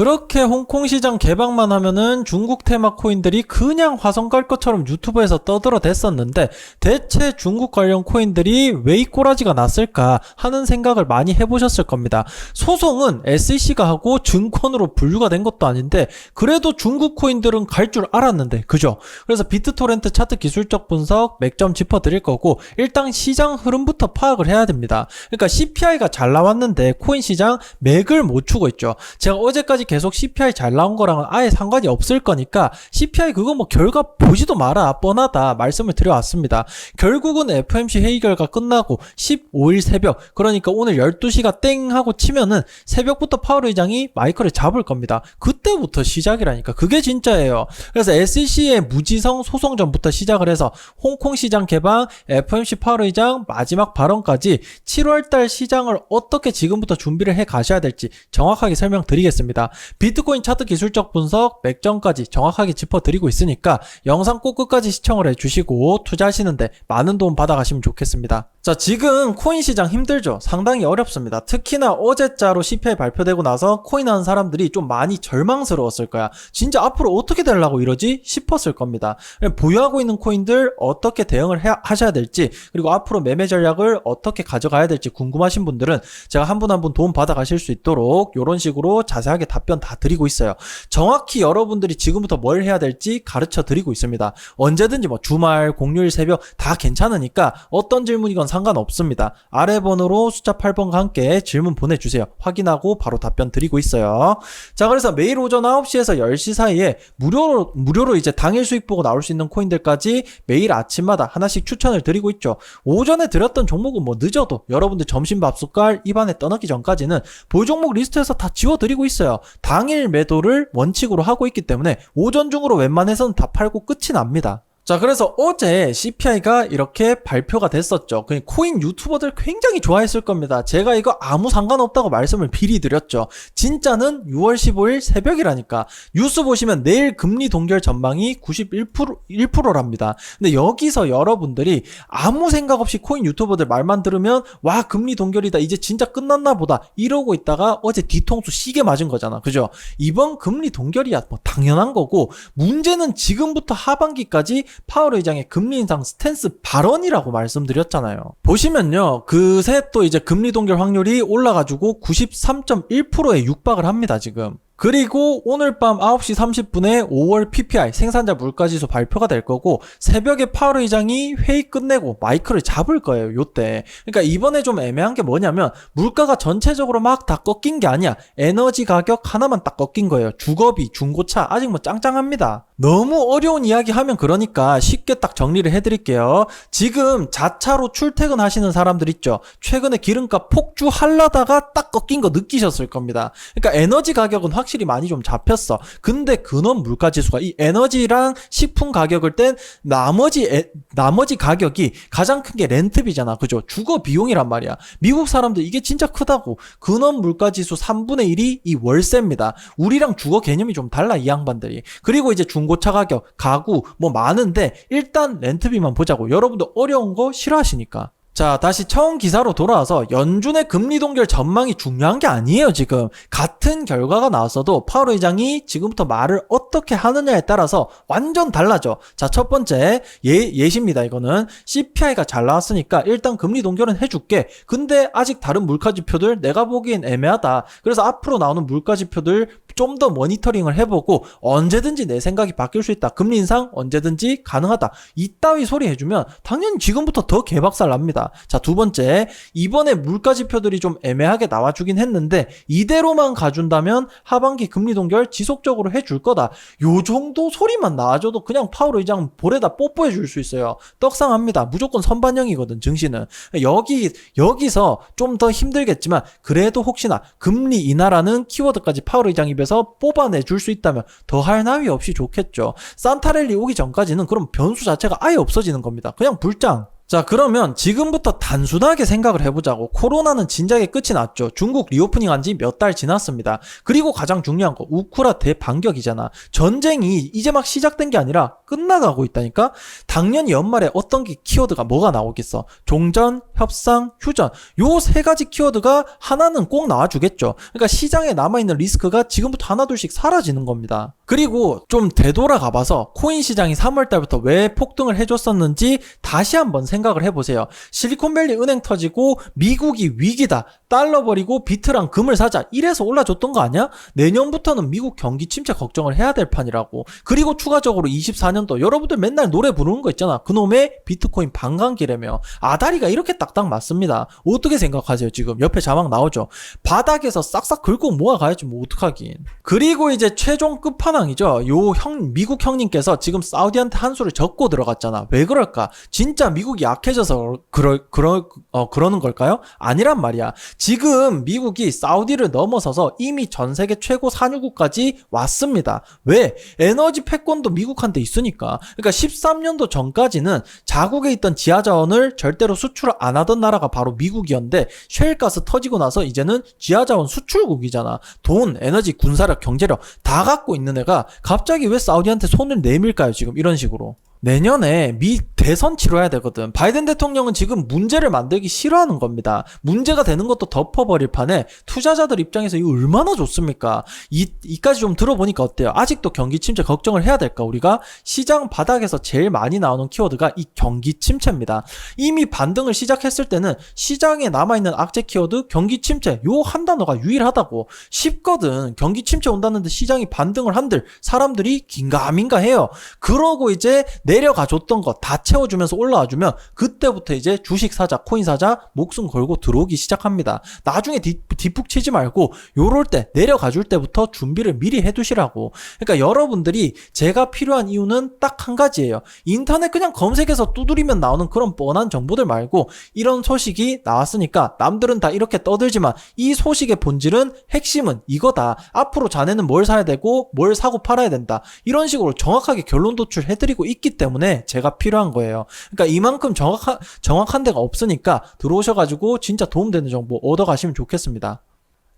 그렇게 홍콩 시장 개방만 하면은 중국 테마 코인들이 그냥 화성 깔 것처럼 유튜브에서 떠들어댔었는데 대체 중국 관련 코인들이 왜 이 꼬라지가 났을까 하는 생각을 많이 해보셨을 겁니다. 소송은 SEC가 하고 증권으로 분류가 된 것도 아닌데 그래도 중국 코인들은 갈 줄 알았는데 그죠? 그래서 비트토렌트 차트 기술적 분석 몇점 짚어드릴 거고 일단 시장 흐름부터 파악을 해야 됩니다. 그러니까 CPI가 잘 나왔는데 코인 시장 맥을 못 추고 있죠. 제가 어제까지 계속 CPI 잘 나온 거랑은 아예 상관이 없을 거니까 CPI 그거 뭐 결과 보지도 마라 뻔하다 말씀을 드려왔습니다. 결국은 FMC 회의 결과 끝나고 15일 새벽 그러니까 오늘 12시가 땡 하고 치면은 새벽부터 파월 의장이 마이크를 잡을 겁니다. 그때부터 시작이라니까 그게 진짜예요. 그래서 SEC의 무지성 소송전부터 시작을 해서 홍콩 시장 개방, FMC 파월 의장 마지막 발언까지 7월달 시장을 어떻게 지금부터 준비를 해 가셔야 될지 정확하게 설명드리겠습니다. 비트코인 차트 기술적 분석, 맥점까지 정확하게 짚어드리고 있으니까 영상 꼭 끝까지 시청을 해주시고 투자하시는데 많은 도움 받아가시면 좋겠습니다. 자, 지금 코인 시장 힘들죠? 상당히 어렵습니다. 특히나 어제자로 CPI 발표되고 나서 코인 하는 사람들이 좀 많이 절망스러웠을 거야. 진짜 앞으로 어떻게 되려고 이러지? 싶었을 겁니다. 보유하고 있는 코인들 어떻게 대응을 해, 하셔야 될지, 그리고 앞으로 매매 전략을 어떻게 가져가야 될지 궁금하신 분들은 제가 한 분 한 분 도움 받아 가실 수 있도록 이런 식으로 자세하게 답변 다 드리고 있어요. 정확히 여러분들이 지금부터 뭘 해야 될지 가르쳐 드리고 있습니다. 언제든지 뭐 주말, 공휴일, 새벽 다 괜찮으니까 어떤 질문이건 상관없습니다. 아래 번호로 숫자 8번과 함께 질문 보내주세요. 확인하고 바로 답변 드리고 있어요. 자, 그래서 매일 오전 9시에서 10시 사이에 무료로, 무료로 이제 당일 수익 보고 나올 수 있는 코인들까지 매일 아침마다 하나씩 추천을 드리고 있죠. 오전에 드렸던 종목은 뭐 늦어도 여러분들 점심 밥 숟갈 입안에 떠넣기 전까지는 보종목 리스트에서 다 지워드리고 있어요. 당일 매도를 원칙으로 하고 있기 때문에 오전 중으로 웬만해서는 다 팔고 끝이 납니다. 자, 그래서 어제 CPI가 이렇게 발표가 됐었죠. 그 코인 유튜버들 굉장히 좋아했을 겁니다. 제가 이거 아무 상관없다고 말씀을 비리 드렸죠. 진짜는 6월 15일 새벽이라니까. 뉴스 보시면 내일 금리 동결 전망이 91% 1%랍니다. 근데 여기서 여러분들이 아무 생각 없이 코인 유튜버들 말만 들으면 와, 금리 동결이다. 이제 진짜 끝났나 보다. 이러고 있다가 어제 뒤통수 시계 맞은 거잖아. 그죠? 이번 금리 동결이야. 뭐 당연한 거고 문제는 지금부터 하반기까지 파월 의장의 금리 인상 스탠스 발언이라고 말씀드렸잖아요. 보시면요. 그새 또 이제 금리 동결 확률이 올라가지고 93.1%에 육박을 합니다, 지금. 그리고 오늘 밤 9시 30분에 5월 PPI 생산자 물가지수 발표가 될 거고 새벽에 파월 의장이 회의 끝내고 마이크를 잡을 거예요. 요때. 그러니까 이번에 좀 애매한 게 뭐냐면 물가가 전체적으로 막 다 꺾인 게 아니야. 에너지 가격 하나만 딱 꺾인 거예요. 주거비, 중고차 아직 뭐 짱짱합니다. 너무 어려운 이야기 하면 그러니까 쉽게 딱 정리를 해드릴게요. 지금 자차로 출퇴근 하시는 사람들 있죠. 최근에 기름값 폭주 할라다가 딱 꺾인 거 느끼셨을 겁니다. 그러니까 에너지 가격은 확실히 많이 좀 잡혔어. 근데 근원 물가 지수가 이 에너지랑 식품 가격을 뗀 나머지 에, 나머지 가격이 가장 큰 게 렌트비잖아. 그죠? 주거 비용이란 말이야. 미국 사람들 이게 진짜 크다고. 근원 물가 지수 3분의 1이 이 월세입니다. 우리랑 주거 개념이 좀 달라 이 양반들이. 그리고 이제 중고차 가격, 가구 뭐 많은데 일단 렌트비만 보자고. 여러분들 어려운 거 싫어하시니까. 자, 다시 처음 기사로 돌아와서 연준의 금리 동결 전망이 중요한 게 아니에요, 지금. 같은 결과가 나왔어도 파월 의장이 지금부터 말을 어떻게 하느냐에 따라서 완전 달라져. 자, 첫 번째, 예, 예시입니다, 이거는. CPI가 잘 나왔으니까 일단 금리 동결은 해줄게. 근데 아직 다른 물가지표들 내가 보기엔 애매하다. 그래서 앞으로 나오는 물가지표들 좀 더 모니터링을 해보고 언제든지 내 생각이 바뀔 수 있다. 금리 인상 언제든지 가능하다. 이따위 소리 해주면 당연히 지금부터 더 개박살 납니다. 자, 두 번째. 이번에 물가 지표들이 좀 애매하게 나와주긴 했는데 이대로만 가준다면 하반기 금리 동결 지속적으로 해줄 거다. 요 정도 소리만 나와줘도 그냥 파월 의장 볼에다 뽀뽀해 줄 수 있어요. 떡상합니다. 무조건 선반영이거든, 증시는. 여기, 여기서 좀 더 힘들겠지만 그래도 혹시나 금리 인하라는 키워드까지 파월 의장 입에서 뽑아내 줄 수 있다면 더할 나위 없이 좋겠죠. 산타랠리 오기 전까지는 그럼 변수 자체가 아예 없어지는 겁니다. 그냥 불장. 자, 그러면 지금부터 단순하게 생각을 해보자고. 코로나는 진작에 끝이 났죠. 중국 리오프닝 한 지 몇 달 지났습니다. 그리고 가장 중요한 거, 우크라 대반격이잖아. 전쟁이 이제 막 시작된 게 아니라 끝나가고 있다니까? 당연히 연말에 어떤 게 키워드가 뭐가 나오겠어? 종전, 협상, 휴전. 요 세 가지 키워드가 하나는 꼭 나와주겠죠. 그러니까 시장에 남아있는 리스크가 지금부터 하나둘씩 사라지는 겁니다. 그리고 좀 되돌아가 봐서 코인 시장이 3월 달부터 왜 폭등을 해줬었는지 다시 한번 생각을 해보세요. 실리콘밸리 은행 터지고 미국이 위기다. 달러 버리고 비트랑 금을 사자. 이래서 올라줬던 거 아니야? 내년부터는 미국 경기 침체 걱정을 해야 될 판이라고. 그리고 추가적으로 24년도 여러분들 맨날 노래 부르는 거 있잖아. 그놈의 비트코인 반감기라며. 아다리가 이렇게 딱딱 맞습니다. 어떻게 생각하세요 지금? 옆에 자막 나오죠. 바닥에서 싹싹 긁고 모아가야지 뭐 어떡하긴. 그리고 이제 최종 끝판왕 이죠. 요 형, 미국 형님께서 지금 사우디한테 한 수를 적고 들어갔잖아. 왜 그럴까? 진짜 미국이 약해져서 그러, 그러, 어, 그러는 걸까요? 아니란 말이야. 지금 미국이 사우디를 넘어서서 이미 전 세계 최고 산유국까지 왔습니다. 왜? 에너지 패권도 미국한테 있으니까. 그러니까 13년도 전까지는 자국에 있던 지하 자원을 절대로 수출을 안 하던 나라가 바로 미국이었는데 쉘가스 터지고 나서 이제는 지하 자원 수출국이잖아. 돈, 에너지, 군사력, 경제력 다 갖고 있는 애가 갑자기 왜 사우디한테 손을 내밀까요? 지금 이런 식으로. 내년에 미 대선 치러야 되거든. 바이든 대통령은 지금 문제를 만들기 싫어하는 겁니다. 문제가 되는 것도 덮어버릴 판에 투자자들 입장에서 이거 얼마나 좋습니까? 이, 이까지 좀 들어보니까 어때요? 아직도 경기 침체 걱정을 해야 될까? 우리가 시장 바닥에서 제일 많이 나오는 키워드가 이 경기 침체입니다. 이미 반등을 시작했을 때는 시장에 남아있는 악재 키워드 경기 침체 요 한 단어가 유일하다고 쉽거든. 경기 침체 온다는데 시장이 반등을 한들 사람들이 긴가민가 해요. 그러고 이제 내려가 줬던 거 다 채워주면서 올라와 주면 그때부터 이제 주식 사자, 코인 사자 목숨 걸고 들어오기 시작합니다. 나중에 뒷, 뒷북 치지 말고 요럴 때 내려가 줄 때부터 준비를 미리 해두시라고. 그러니까 여러분들이 제가 필요한 이유는 딱 한 가지예요. 인터넷 그냥 검색해서 두드리면 나오는 그런 뻔한 정보들 말고 이런 소식이 나왔으니까 남들은 다 이렇게 떠들지만 이 소식의 본질은 핵심은 이거다. 앞으로 자네는 뭘 사야 되고 뭘 사고 팔아야 된다. 이런 식으로 정확하게 결론 도출해드리고 있기 때문에 제가 필요한 거예요. 그러니까 이만큼 정확한 정확한 데가 없으니까 들어오셔가지고 진짜 도움되는 정보 얻어가시면 좋겠습니다.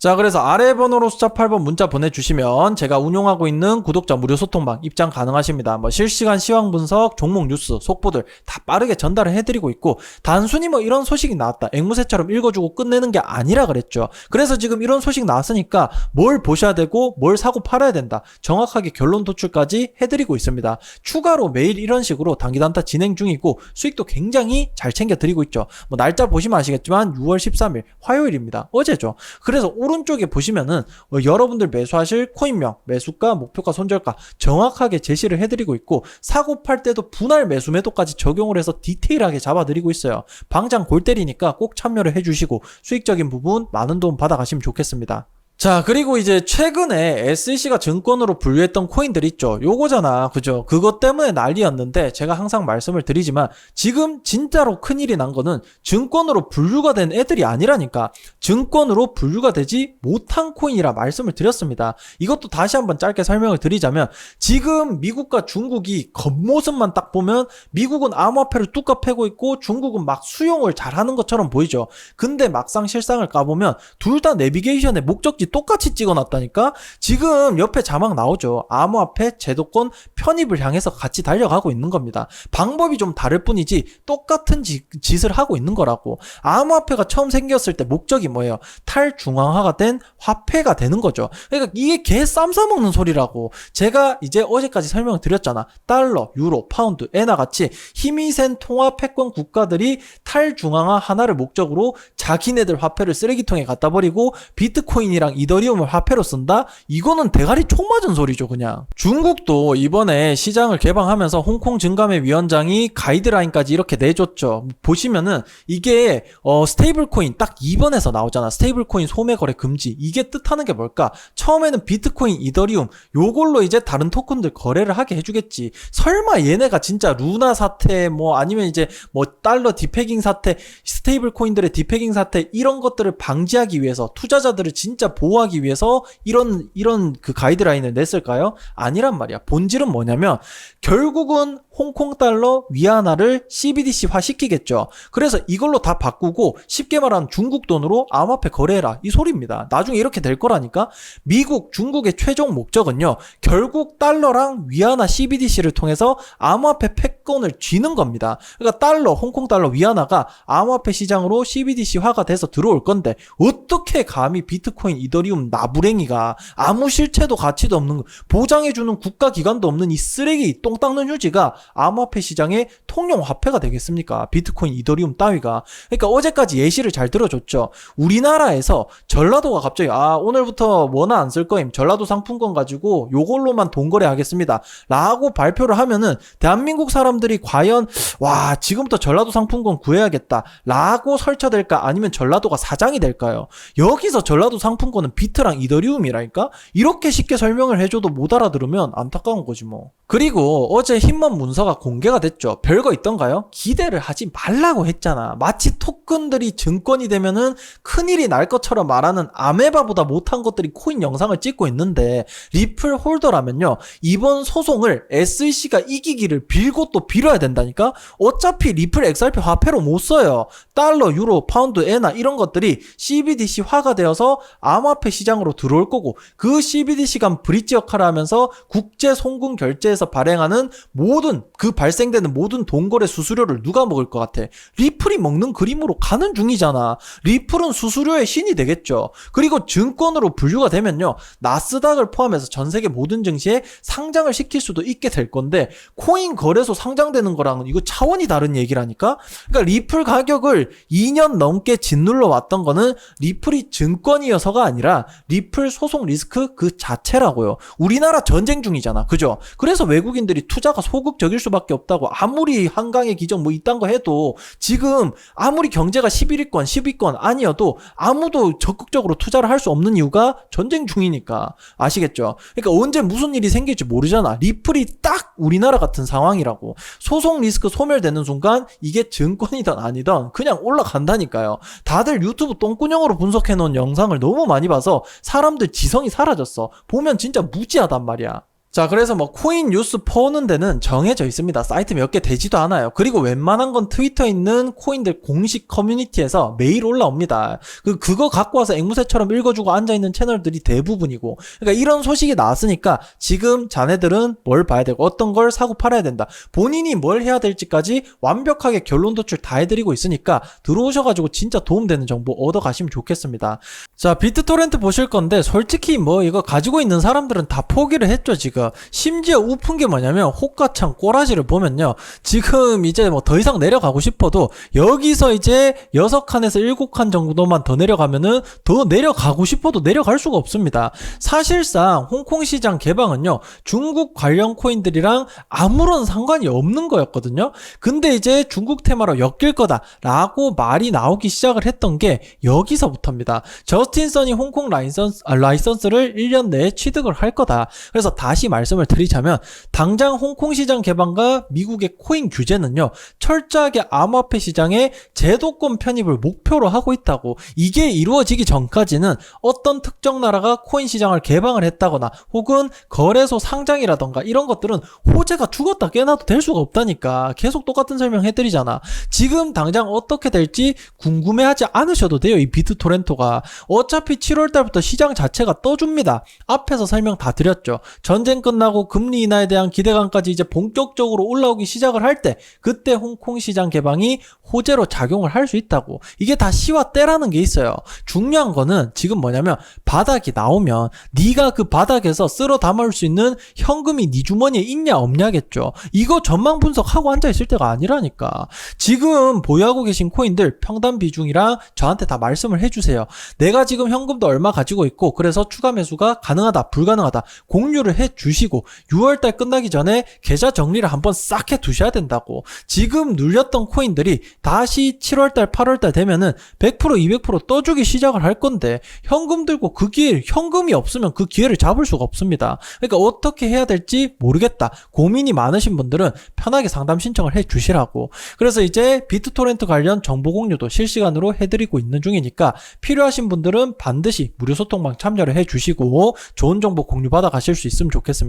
자, 그래서 아래 번호로 숫자 8번 문자 보내주시면 제가 운용하고 있는 구독자 무료 소통방 입장 가능하십니다. 뭐 실시간 시황 분석, 종목 뉴스, 속보들 다 빠르게 전달을 해드리고 있고 단순히 뭐 이런 소식이 나왔다. 앵무새처럼 읽어주고 끝내는 게 아니라 그랬죠. 그래서 지금 이런 소식 나왔으니까 뭘 보셔야 되고 뭘 사고 팔아야 된다. 정확하게 결론 도출까지 해드리고 있습니다. 추가로 매일 이런 식으로 단기 단타 진행 중이고 수익도 굉장히 잘 챙겨드리고 있죠. 뭐 날짜 보시면 아시겠지만 6월 13일 화요일입니다. 어제죠. 그래서 오른쪽에 보시면은 어, 여러분들 매수하실 코인명, 매수가, 목표가, 손절가 정확하게 제시를 해드리고 있고 사고 팔 때도 분할 매수 매도까지 적용을 해서 디테일하게 잡아드리고 있어요. 방장 골 때리니까 꼭 참여를 해주시고 수익적인 부분 많은 도움 받아가시면 좋겠습니다. 자, 그리고 이제 최근에 SEC가 증권으로 분류했던 코인들 있죠. 요거잖아. 그죠? 그것 때문에 난리였는데 제가 항상 말씀을 드리지만 지금 진짜로 큰일이 난 거는 증권으로 분류가 된 애들이 아니라니까. 증권으로 분류가 되지 못한 코인이라 말씀을 드렸습니다. 이것도 다시 한번 짧게 설명을 드리자면 지금 미국과 중국이 겉모습만 딱 보면 미국은 암호화폐를 뚝까 패고 있고 중국은 막 수용을 잘하는 것처럼 보이죠. 근데 막상 실상을 까보면 둘 다 내비게이션의 목적지 똑같이 찍어놨다니까? 지금 옆에 자막 나오죠. 암호화폐 제도권 편입을 향해서 같이 달려가고 있는 겁니다. 방법이 좀 다를 뿐이지 똑같은 지, 짓을 하고 있는 거라고. 암호화폐가 처음 생겼을 때 목적이 뭐예요? 탈중앙화가 된 화폐가 되는 거죠. 그러니까 이게 개 쌈 싸먹는 소리라고. 제가 이제 어제까지 설명을 드렸잖아. 달러, 유로, 파운드, 에나 같이 힘이 센 통화 패권 국가들이 탈중앙화 하나를 목적으로 자기네들 화폐를 쓰레기통에 갖다 버리고 비트코인이랑 이더리움을 화폐로 쓴다? 이거는 대가리 총 맞은 소리죠, 그냥. 중국도 이번에 시장을 개방하면서 홍콩 증감회 위원장이 가이드라인까지 이렇게 내줬죠. 보시면은 이게 어, 스테이블 코인 딱 2번에서 나오잖아. 스테이블 코인 소매 거래 금지. 이게 뜻하는 게 뭘까? 처음에는 비트코인, 이더리움 요걸로 이제 다른 토큰들 거래를 하게 해 주겠지. 설마 얘네가 진짜 루나 사태 뭐 아니면 이제 뭐 달러 디패깅 사태, 스테이블 코인들의 디패깅 사태 이런 것들을 방지하기 위해서 투자자들을 진짜 보호 보호하기 위해서 이런 이런 그 가이드라인을 냈을까요? 아니란 말이야. 본질은 뭐냐면 결국은 홍콩 달러 위안화를 CBDC화 시키겠죠. 그래서 이걸로 다 바꾸고 쉽게 말하면 중국 돈으로 암호화폐 거래해라 이 소리입니다. 나중에 이렇게 될 거라니까. 미국, 중국의 최종 목적은요. 결국 달러랑 위안화 CBDC를 통해서 암호화폐 패권을 쥐는 겁니다. 그러니까 달러, 홍콩 달러 위안화가 암호화폐 시장으로 CBDC화가 돼서 들어올 건데 어떻게 감히 비트코인, 이더리움 나부랭이가 아무 실체도 가치도 없는 보장해 주는 국가 기관도 없는 이 쓰레기 똥 닦는 휴지가 암호화폐 시장의 통용 화폐가 되겠습니까? 비트코인, 이더리움 따위가. 그러니까 어제까지 예시를 잘 들어줬죠. 우리나라에서 전라도가 갑자기 아 오늘부터 원화 안 쓸 거임. 전라도 상품권 가지고 요걸로만 돈 거래하겠습니다. 라고 발표를 하면은 대한민국 사람들이 과연 와 지금부터 전라도 상품권 구해야겠다. 라고 설쳐될까 아니면 전라도가 사장이 될까요? 여기서 전라도 상품권은 비트랑 이더리움이라니까? 이렇게 쉽게 설명을 해줘도 못 알아들으면 안타까운 거지 뭐. 그리고 어제 힘먼 문서가 공개가 됐죠. 별거 있던가요? 기대를 하지 말라고 했잖아. 마치 토큰들이 증권이 되면은 큰일이 날 것처럼 말하는 아메바보다 못한 것들이 코인 영상을 찍고 있는데 리플 홀더라면요. 이번 소송을 SEC가 이기기를 빌고 또 빌어야 된다니까? 어차피 리플 XRP 화폐로 못 써요. 달러, 유로, 파운드, 에나 이런 것들이 CBDC화가 되어서 암호화폐 시장으로 들어올 거고 그 CBDC가 브릿지 역할을 하면서 국제 송금 결제에서 발행하는 모든 그 발생되는 모든 돈거래 수수료를 누가 먹을 것 같아? 리플이 먹는 그림으로 가는 중이잖아. 리플은 수수료의 신이 되겠죠. 그리고 증권으로 분류가 되면요. 나스닥을 포함해서 전 세계 모든 증시에 상장을 시킬 수도 있게 될 건데 코인 거래소 상장되는 거랑은 이거 차원이 다른 얘기라니까? 그러니까 리플 가격을 2년 넘게 짓눌러 왔던 거는 리플이 증권이어서가 아니라 리플 소송 리스크 그 자체라고요. 우리나라 전쟁 중이잖아. 그죠? 그래서 외국인들이 투자가 소극적 일 수밖에 없다고 아무리 한강의 기적 뭐 이딴 거 해도 지금 아무리 경제가 11위권, 10위권 아니어도 아무도 적극적으로 투자를 할 수 없는 이유가 전쟁 중이니까 아시겠죠? 그러니까 언제 무슨 일이 생길지 모르잖아. 리플이 딱 우리나라 같은 상황이라고 소송 리스크 소멸되는 순간 이게 증권이든 아니든 그냥 올라간다니까요. 다들 유튜브 똥꾸녕으로 분석해 놓은 영상을 너무 많이 봐서 사람들 지성이 사라졌어. 보면 진짜 무지하단 말이야. 자, 그래서 뭐 코인 뉴스 퍼오는 데는 정해져 있습니다. 사이트 몇 개 되지도 않아요. 그리고 웬만한 건 트위터에 있는 코인들 공식 커뮤니티에서 매일 올라옵니다. 그 그거 갖고 와서 앵무새처럼 읽어주고 앉아 있는 채널들이 대부분이고. 그러니까 이런 소식이 나왔으니까 지금 자네들은 뭘 봐야 되고 어떤 걸 사고 팔아야 된다. 본인이 뭘 해야 될지까지 완벽하게 결론 도출 다 해드리고 있으니까 들어오셔가지고 진짜 도움되는 정보 얻어 가시면 좋겠습니다. 자, 비트토렌트 보실 건데 솔직히 뭐 이거 가지고 있는 사람들은 다 포기를 했죠, 지금. 심지어 우픈 게 뭐냐면 호가창 꼬라지를 보면요. 지금 이제 뭐 더 이상 내려가고 싶어도 여기서 이제 6칸에서 7칸 정도만 더 내려가면은 더 내려가고 싶어도 내려갈 수가 없습니다. 사실상 홍콩 시장 개방은요. 중국 관련 코인들이랑 아무런 상관이 없는 거였거든요. 근데 이제 중국 테마로 엮일 거다라고 말이 나오기 시작을 했던 게 여기서부터입니다. 저스틴 선이 홍콩 라이선스, 아, 라이선스를 1년 내에 취득을 할 거다. 그래서 다시 말씀을 드리자면 당장 홍콩 시장 개방과 미국의 코인 규제는요. 철저하게 암호화폐 시장에 제도권 편입을 목표로 하고 있다고. 이게 이루어지기 전까지는 어떤 특정 나라가 코인 시장을 개방을 했다거나 혹은 거래소 상장이라던가 이런 것들은 호재가 죽었다 깨나도 될 수가 없다니까. 계속 똑같은 설명 해드리잖아. 지금 당장 어떻게 될지 궁금해하지 않으셔도 돼요. 이 비트토렌토가. 어차피 7월 달부터 시장 자체가 떠줍니다. 앞에서 설명 다 드렸죠. 전쟁 끝나고 금리 인하에 대한 기대감까지 이제 본격적으로 올라오기 시작을 할 때 그때 홍콩 시장 개방이 호재로 작용을 할 수 있다고. 이게 다 시와 때라는 게 있어요. 중요한 거는 지금 뭐냐면 바닥이 나오면 네가 그 바닥에서 쓸어 담을 수 있는 현금이 네 주머니에 있냐 없냐겠죠. 이거 전망 분석하고 앉아 있을 때가 아니라니까. 지금 보유하고 계신 코인들 평단 비중이랑 저한테 다 말씀을 해주세요. 내가 지금 현금도 얼마 가지고 있고 그래서 추가 매수가 가능하다 불가능하다 공유를 해 주. 주시고 6월달 끝나기 전에 계좌 정리를 한번 싹 해 두셔야 된다고. 지금 눌렸던 코인들이 다시 7월달, 8월달 되면은 100% 200% 떠주기 시작을 할 건데 현금 들고 그 기회 현금이 없으면 그 기회를 잡을 수가 없습니다. 그러니까 어떻게 해야 될지 모르겠다. 고민이 많으신 분들은 편하게 상담 신청을 해 주시라고. 그래서 이제 비트토렌트 관련 정보 공유도 실시간으로 해드리고 있는 중이니까 필요하신 분들은 반드시 무료 소통방 참여를 해 주시고 좋은 정보 공유 받아 가실 수 있으면 좋겠습니다.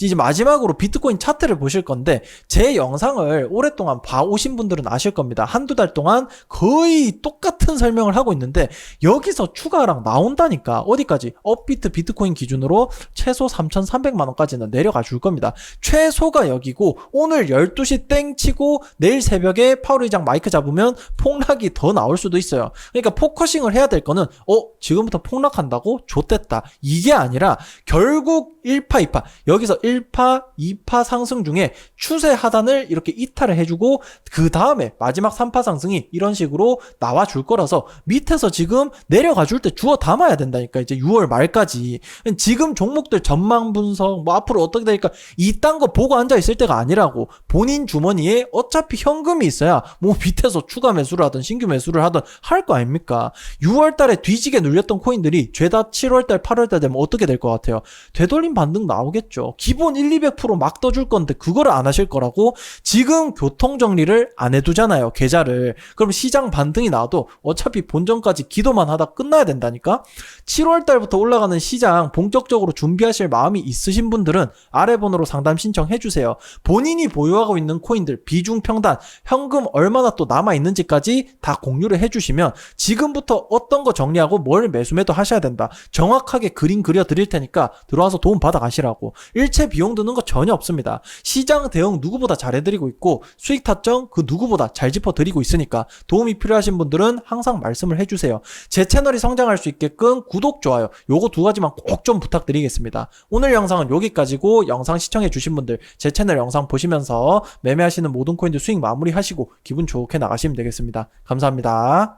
이제 마지막으로 비트코인 차트를 보실 건데 제 영상을 오랫동안 봐오신 분들은 아실 겁니다. 한두 달 동안 거의 똑같은 설명을 하고 있는데 여기서 추가랑 나온다니까 어디까지 업비트 비트코인 기준으로 최소 3,300만 원까지는 내려가 줄 겁니다. 최소가 여기고 오늘 12시 땡 치고 내일 새벽에 파월 의장 마이크 잡으면 폭락이 더 나올 수도 있어요. 그러니까 포커싱을 해야 될 거는 어 지금부터 폭락한다고 좋댔다 이게 아니라 결국 1파 2파 여기서 1파 2파 상승 중에 추세 하단을 이렇게 이탈을 해주고 그 다음에 마지막 3파 상승이 이런 식으로 나와 줄 거라서 밑에서 지금 내려가 줄 때 주워 담아야 된다니까 이제 6월 말까지. 지금 종목들 전망 분석 뭐 앞으로 어떻게 될까 이딴 거 보고 앉아 있을 때가 아니라고. 본인 주머니에 어차피 현금이 있어야 뭐 밑에서 추가 매수를 하든 신규 매수를 하든 할 거 아닙니까? 6월 달에 뒤지게 눌렸던 코인들이 죄다 7월 달 8월 달 되면 어떻게 될 것 같아요? 되돌림 반등 나오 겠죠. 기본 1, 200%막 떠줄 건데 그거를 안 하실 거라고 지금 교통 정리를 안 해두잖아요 계좌를. 그럼 시장 반등이 나와도 어차피 본전까지 기도만 하다 끝나야 된다니까? 7월 달부터 올라가는 시장 본격적으로 준비하실 마음이 있으신 분들은 아래 번호로 상담 신청해 주세요. 본인이 보유하고 있는 코인들 비중 평단 현금 얼마나 또 남아 있는지까지 다 공유를 해 주시면 지금부터 어떤 거 정리하고 뭘 매수 매도 하셔야 된다. 정확하게 그림 그려 드릴 테니까 들어와서 도움 받아 가시라 고 일체 비용 드는 거 전혀 없습니다 시장 대응 누구보다 잘해드리고 있고 수익 타점 그 누구보다 잘 짚어드리고 있으니까 도움이 필요하신 분들은 항상 말씀을 해주세요. 제 채널이 성장할 수 있게끔 구독, 좋아요 요거 두 가지만 꼭 좀 부탁드리겠습니다. 오늘 영상은 여기까지고 영상 시청해주신 분들 제 채널 영상 보시면서 매매하시는 모든 코인들 수익 마무리하시고 기분 좋게 나가시면 되겠습니다. 감사합니다.